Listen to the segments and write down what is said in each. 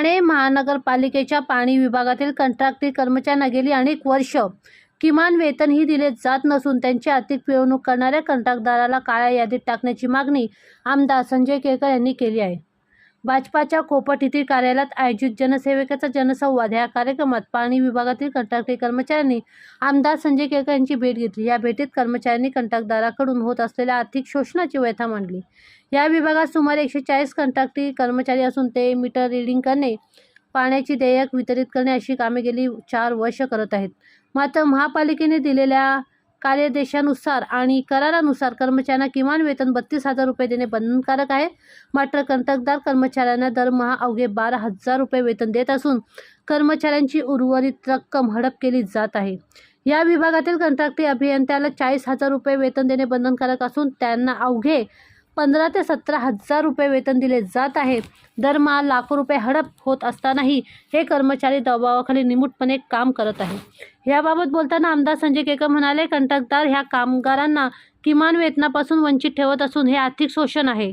ठाणे महानगरपालिकेच्या पाणी विभागातील कंत्राटी कर्मचाऱ्यांना गेली अनेक वर्ष. किमान वेतनही दिले जात नसून त्यांची आर्थिक पिळवणूक करणाऱ्या कंत्राटदाराला काळ्या यादीत टाकण्याची मागणी आमदार संजय केळकर यांनी केली आहे. भाजपाच्या कोपट येथील कार्यालयात आयोजित जनसेवकाचा जनसंवाद या कार्यक्रमात पाणी विभागातील कंत्राटी कर्मचाऱ्यांनी आमदार संजय केळकर यांची भेट घेतली. या भेटीत कर्मचाऱ्यांनी कंत्राटदाराकडून होत असलेल्या आर्थिक शोषणाची व्यथा मांडली. या विभागात सुमारे एकशे चाळीस कंत्राटी कर्मचारी असून ते मीटर रिडिंग करणे पाण्याची देयक वितरित करणे अशी कामे गेली चार वर्ष करत आहेत. मात्र महापालिकेने दिलेल्या कार्यदेशानुसार आणि करारानुसार कर्मचाऱ्यांना किमान वेतन बत्तीस हजार रुपये देणे बंधनकारक आहे. मात्र कंत्राटदार कर्मचाऱ्यांना दरमहा अवघे बारा हजार रुपये वेतन देत असून कर्मचाऱ्यांची उर्वरित रक्कम हडप केली जात आहे. या विभागातील कंत्राटी अभियंत्याला चाळीस हजार रुपये वेतन देणे बंधनकारक असून त्यांना अवघे पंधरा ते सतरा हजार रुपये वेतन दिले जात आहे. दरमहा लाखो रुपये हडप होत असतानाही हे कर्मचारी दबावाखाली निमूटपणे काम करत आहे. याबाबत बोलताना आमदार संजय केकर म्हणाले कंत्राटदार ह्या कामगारांना किमान वेतनापासून वंचित ठेवत असून हे आर्थिक शोषण आहे.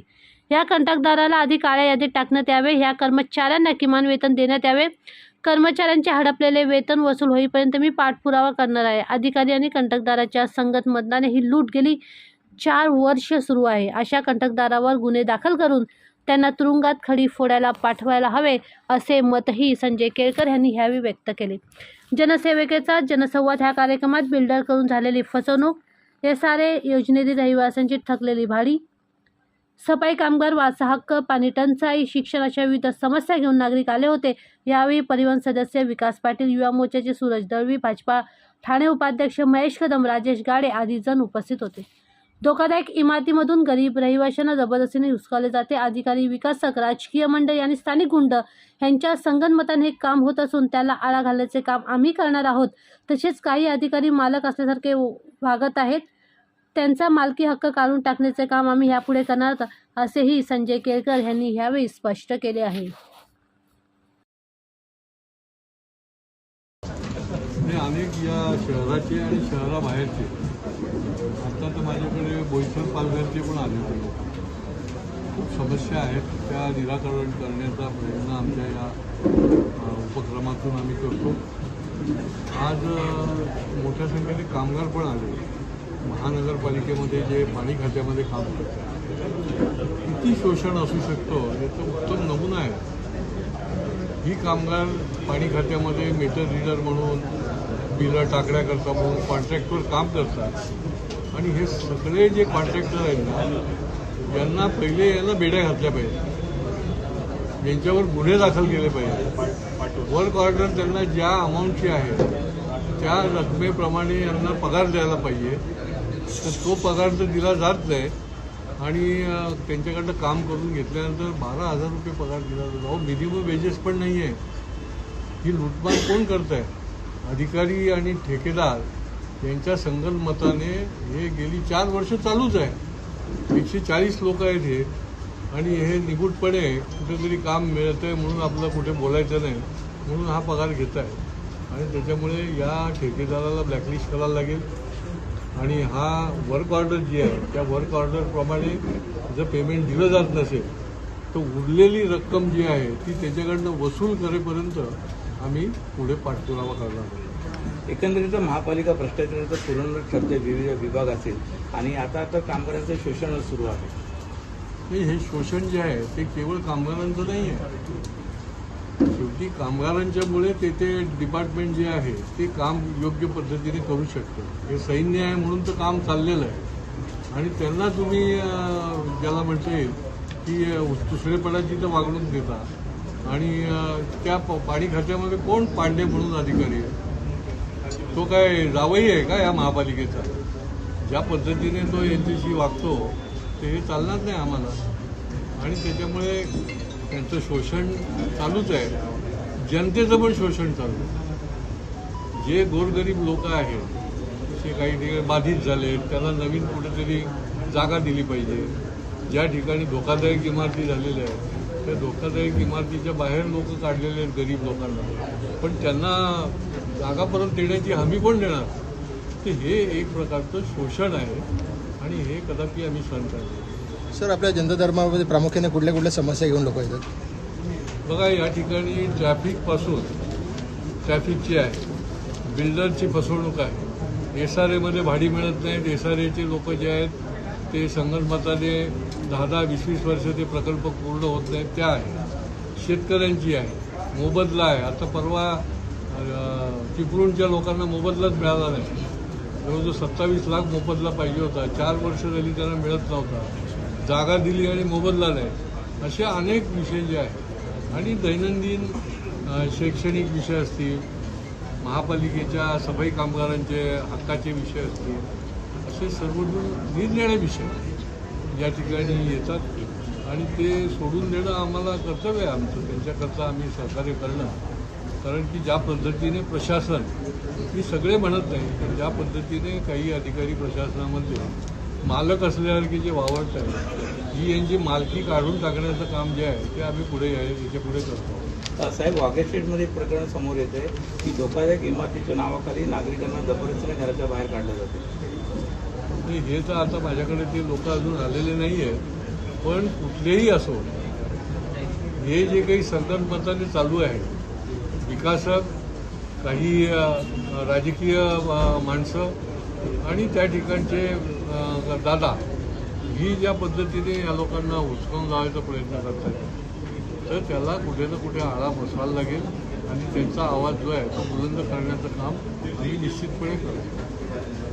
या कंत्राटदाराला आधी काळ्या यादीत टाकण्यात यावे ह्या कर्मचाऱ्यांना किमान वेतन देण्यात यावे. कर्मचाऱ्यांचे हडपलेले वेतन वसूल होईपर्यंत मी पाठपुरावा करणार आहे. अधिकारी आणि कंटकदाराच्या संगत मतदाने ही लूट गेली चार वर्ष सुरू आहे. अशा कंटकदारावर गुन्हे दाखल करून त्यांना तुरुंगात खडी फोडायला पाठवायला हवे असे मतही संजय केळकर यांनी यावेळी व्यक्त केले. जनसेवकेचा जनसंवाद ह्या कार्यक्रमात बिल्डर करून झालेली फसवणूक एस आर ए योजनेतील रहिवाशांची थकलेली भाडी सफाई कामगार वारसा हक्क पाणी टंचाई शिक्षण अशा विविध समस्या घेऊन नागरिक आले होते. यावेळी परिवहन सदस्य विकास पाटील युवा मोर्चाचे सूरज दळवी भाजपा ठाणे उपाध्यक्ष महेश कदम राजेश गाडे आदी जण उपस्थित होते. धोकादायक इमारतीमधून गरीब रहिवाशांना जबरदस्तीने हुसकावले जाते. अधिकारी विकासक राजकीय मंडळी आणि स्थानिक गुंड यांच्या संगनमताने हे काम होत असून त्याला आळा घालण्याचे काम आम्ही करणार आहोत. तसेच काही अधिकारी मालक असल्यासारखे वागत आहेत. त्यांचा मालकी हक्क काढून टाकण्याचे काम आम्ही यापुढे करणार आहोत, असेही संजय केळकर यांनी यावेळी स्पष्ट केले आहे. अनेक या शहराचे आणि शहराबाहेरचे आता तर माझ्याकडे बोईसर पालघरचे पण आले होते. लोक खूप समस्या आहेत. त्या निराकरण करण्याचा प्रयत्न आमच्या या उपक्रमातून आम्ही करतो. आज मोठ्या संख्येने कामगार पण आले. महानगरपालिकेमध्ये जे पाणी खात्यामध्ये काम करतात. किती शोषण असू शकतं याचं उत्तम नमुना आहे. ही कामगार पाणी खात्यामध्ये मीटर रिडर म्हणून बिलं टाकण्याकरता म्हणून कॉन्ट्रॅक्टवर काम करतात. आणि हे सगळे जे कॉन्ट्रॅक्टर आहेत ना यांना पहिले यांना बेड्या घातल्या पाहिजे यांच्यावर गुन्हे दाखल केले पाहिजे वर्क ऑर्डर त्यांना ज्या अमाऊंटची आहे त्या रकमेप्रमाणे यांना पगार द्यायला पाहिजे. तर तो पगार तर दिला जात नाही. आणि त्यांच्याकडनं काम करून घेतल्यानंतर बारा हजार रुपये पगार दिला जातो. अहो मिनिमम वेजेस पण नाही आहे ही लुटमार कोण करत आहे अधिकारी आणि ठेकेदार यांच्या संगनमताने हे गेली चार वर्ष चालूच आहे. एकशे चाळीस लोक आहेत हे. आणि हे निगूटपणे कुठेतरी काम मिळतंय म्हणून आपलं कुठे बोलायचं नाही. म्हणून हा पगार घेत आहे आणि त्याच्यामुळे या ठेकेदाराला ब्लॅकलिस्ट करायला लागेल. आणि हा वर्क ऑर्डर जी आहे त्या वर्क ऑर्डरप्रमाणे जर पेमेंट दिलं जात नसेल तर उरलेली रक्कम जी आहे ती त्याच्याकडनं वसूल करेपर्यंत आम्ही पुढे पाठपुरावा करणार आहोत एकंदरीत महापालिका भ्रष्टाचाराचा पूर्ण चर्चा विविध विभाग असेल आणि आता आता कामगारांचं शोषण सुरू आहे. नाही हे शोषण जे आहे ते केवळ कामगारांचं नाही आहे शेवटी कामगारांच्यामुळे तेथे डिपार्टमेंट जे आहे ते काम योग्य पद्धतीने करू शकतं. हे सैन्य आहे म्हणून तर काम चाललेलं आहे. आणि त्यांना तुम्ही ज्याला म्हणता येईल की दुसरेपणाची तर वागणूक देता. आणि त्या पाणी खात्यामध्ये कोण पांडे म्हणून अधिकारी आहे? तो काय जावई आहे का या महापालिकेचा? ज्या पद्धतीने तो यांच्याशी वागतो ते हे चालणार नाही आम्हाला. आणि त्याच्यामुळे त्यांचं शोषण चालूच आहे. जनतेचं पण शोषण चालू आहे. जे गोरगरीब लोक आहेत ते काही ठिकाणी बाधित झाले त्यांना नवीन कुठेतरी जागा दिली पाहिजे. ज्या ठिकाणी धोकादायक इमारती झालेल्या आहेत त्या धोकादायक इमारतीच्या बाहेर लोक काढलेले आहेत गरीब लोकांना. पण त्यांना जागा परत देण्याची हमी कोण देणार? तर हे एक प्रकारचं शोषण आहे आणि हे कदापि आम्ही सहन नाही. सर आपल्या जनता धर्मामध्ये प्रामुख्याने कुठल्या कुठल्या समस्या घेऊन लोक येतात? बघा या ठिकाणी ट्रॅफिकपासून ट्रॅफिकची आहे. बिल्डरची फसवणूक आहे. एस आर एमध्ये भाडी मिळत नाहीत. एस आर एचे लोक जे आहेत ते संगणमताने दहा दहा वीस वीस वर्ष ते प्रकल्प पूर्ण होत नाहीत. त्या आहे शेतकऱ्यांची आहे. मोबदला आहे. आता परवा चिपळूणच्या लोकांना मोबदलाच मिळाला नाही. जवळजवळ सत्तावीस लाख मोबदला पाहिजे होता. चार वर्ष झाली त्यांना मिळत नव्हता. जागा दिली आणि मोबदला नाही. असे अनेक विषय जे आहेत. आणि दैनंदिन शैक्षणिक विषय असतील महापालिकेच्या सफाई कामगारांचे हक्काचे विषय असतील असे सर्व निरनिळे विषय या ठिकाणी येतात. आणि ते सोडून देणं आम्हाला कर्तव्य आहे आमचं. त्यांच्याकरता आम्ही सहकार्य करणं. कारण की ज्या पद्धतीने प्रशासन मी सगळे म्हणत नाही पण ज्या पद्धतीने काही अधिकारी प्रशासनामध्ये मालक असल्यासारखे जे वावरत आहेत ही यांची मालकी काढून टाकण्याचं काम जे आहे ते आम्ही पुढे याच्यापुढे करतो. साहेब वाघेश्रीमध्ये एक प्रकरण समोर येते की धोकादायक इमारतीच्या नावाखाली नागरिकांना जबरदस्तीने घराच्या बाहेर काढलं जाते आणि हे तर आता माझ्याकडे ते लोक अजून आलेले नाही आहेत पण कुठलेही असो हे जे काही संदर्भाने चालू आहे विकासक काही राजकीय माणसं आणि त्या ठिकाणचे दादा ही ज्या पद्धतीने या लोकांना हुसकावून लावायचा प्रयत्न करतात तर त्याला कुठे ना कुठे आळा बसवायला लागेल आणि त्यांचा आवाज जो आहे तो बुलंद करण्याचं काम आम्ही निश्चितपणे करू